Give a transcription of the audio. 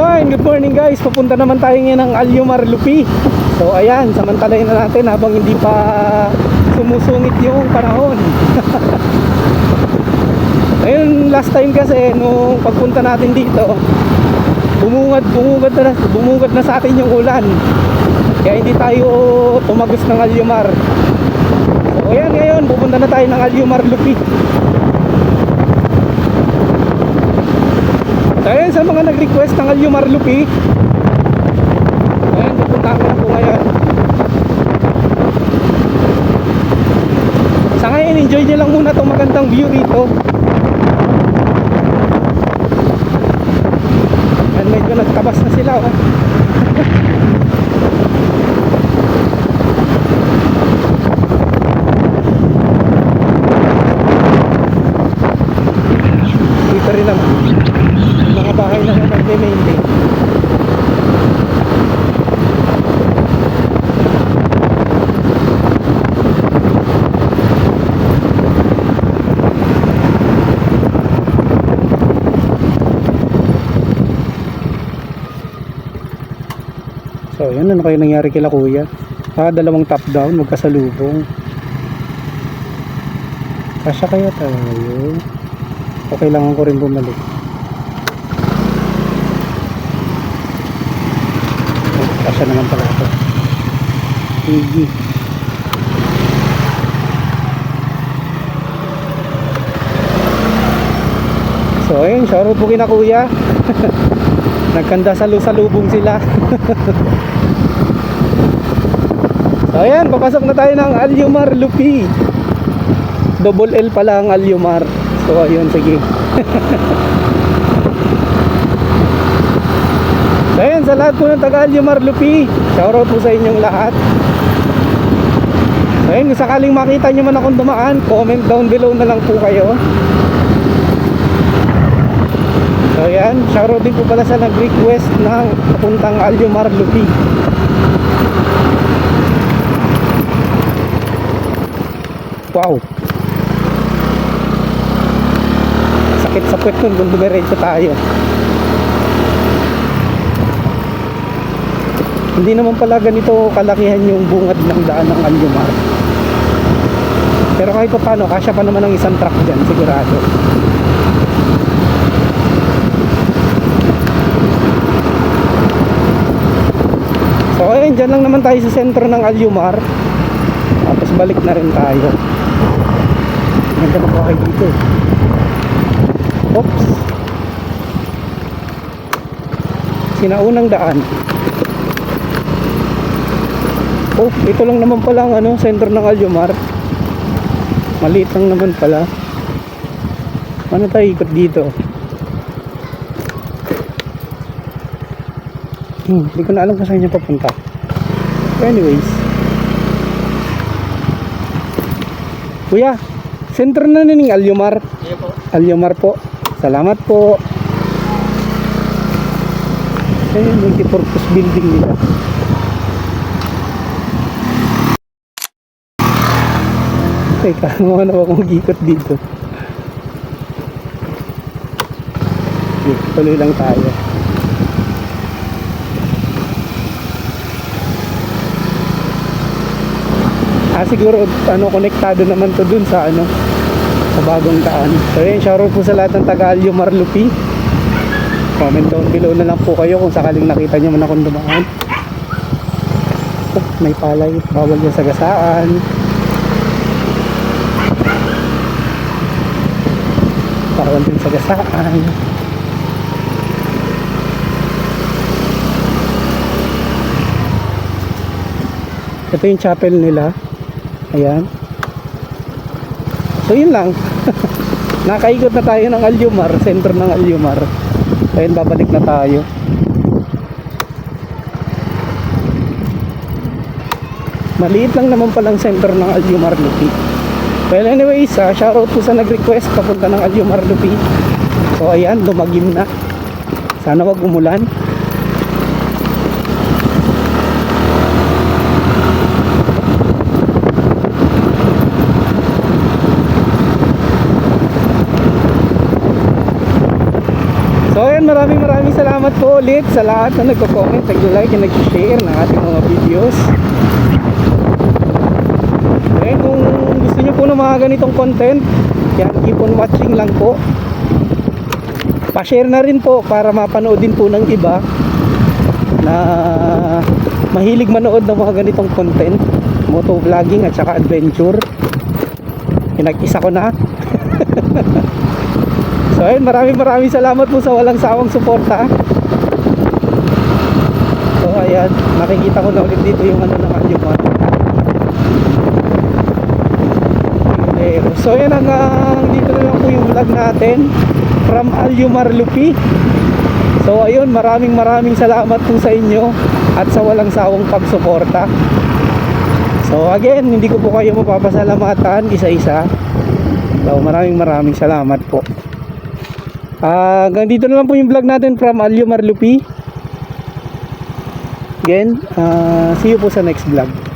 Ayun, good morning guys. Papunta naman tayo ngayon ng Alyomar Lupi. So ayan, samantalahin na natin habang hindi pa sumusungit yung panahon. Ayun, last time kasi nung pagpunta natin dito, bumungad, bumungad na, bumungad na sa atin yung ulan. Kaya hindi tayo tumagos ng Alyomar. So ayan ngayon, pupunta na tayo ng Alyomar Lupi. Ayan sa mga nag-request ng Alyomar Lupi. Ayan, pupunta ko na po ngayon. Sa ngayon, enjoy nyo lang muna itong magandang view rito. Ayan, medyo nagtabas na sila. Oh. Dito rin naman. Yung mga bahay na nag-maintain. Ano kayo nangyari kila kuya. Ah, dalawang top down, magkasalubong. Kasya kaya tayo. O kailangan ko rin bumalik. Oh, Kasya naman pala ito. Sige. So ayun, shoutout po kina kuya. Nagkanda sa salubong sila. so ayan, papasok na tayo ng Alyomar Lupi. Double L pala ang Alyomar. So ayun, sige. so ayan, sa lahat po ng taga Alyomar Lupi, shoutout po sa inyong lahat. So ayun, kung sakaling makita nyo man akong dumaan, comment down below na lang po kayo. So yan, shoutout din po pala sa nag-request ng papuntang Alyomar Lupi. Wow. Sakit sa puwet nun kung dumiretso tayo. Hindi naman pala ganito kalakihan yung bungad ng daan ng Alyomar. Pero kahit pa paano, kasya pa naman ng isang truck dyan, sigurado. So ayun, dyan lang naman tayo sa sentro ng Alyumar Tapos balik na rin tayo Ganda kayo dito Oops Sinaunang daan Oh, ito lang naman pala ang ano, sentro ng Alyumar Maliit lang naman pala Ano tayo ikot dito? Hmm, hindi ko na alam kung saan niya papunta. Anyways. Kuya, center na nining Alyomar. Iya po. Alyomar po. Salamat po. Ayun, multi-purpose building nila. Teka, mga na akong gikot dito. Okay, tuloy lang tayo. Ah, siguro ano konektado naman to dun sa ano sa bagong daan. So yun, shoutout po sa lahat ng taga Alyomar Lupi. Comment down below na lang po kayo kung sakaling nakita nyo man akong dumaan. Oh, may palay. Bawal yung sagasaan. Bawal din sagasaan. Ito yung chapel nila. Ayan. So yun lang. Nakaikot na tayo ng Alyumar, center ng Alyumar. Ayun, babalik na tayo. Maliit lang naman palang center ng Alyumar Lupi. Well anyways, uh, shoutout po sa nag-request papunta ng Alyumar Lupi. So ayan, lumagim na. Sana wag umulan. So ayan, maraming maraming salamat po ulit sa lahat na nagko-comment, nag-like, and nag-share ng ating mga videos. Eh, kung gusto nyo po ng mga ganitong content, yan, keep on watching lang po. Pa-share na rin po para mapanood din po ng iba na mahilig manood ng mga ganitong content, motovlogging at saka adventure. Pinag-isa ko na. so ayun, maraming maraming salamat po sa walang sawang suporta. So ayan, nakikita ko na ulit dito yung ano ng Alyumar. So yan hanggang dito na lang po yung vlog natin from Alyumar Lupi. So ayun, maraming maraming salamat po sa inyo at sa walang sawang pagsuporta. So again, hindi ko po kayo mapapasalamatan isa-isa. So maraming maraming salamat po. Ah, hanggang dito na lang po yung vlog natin from Alyumar Lupi. Again, ah, see you po sa next vlog.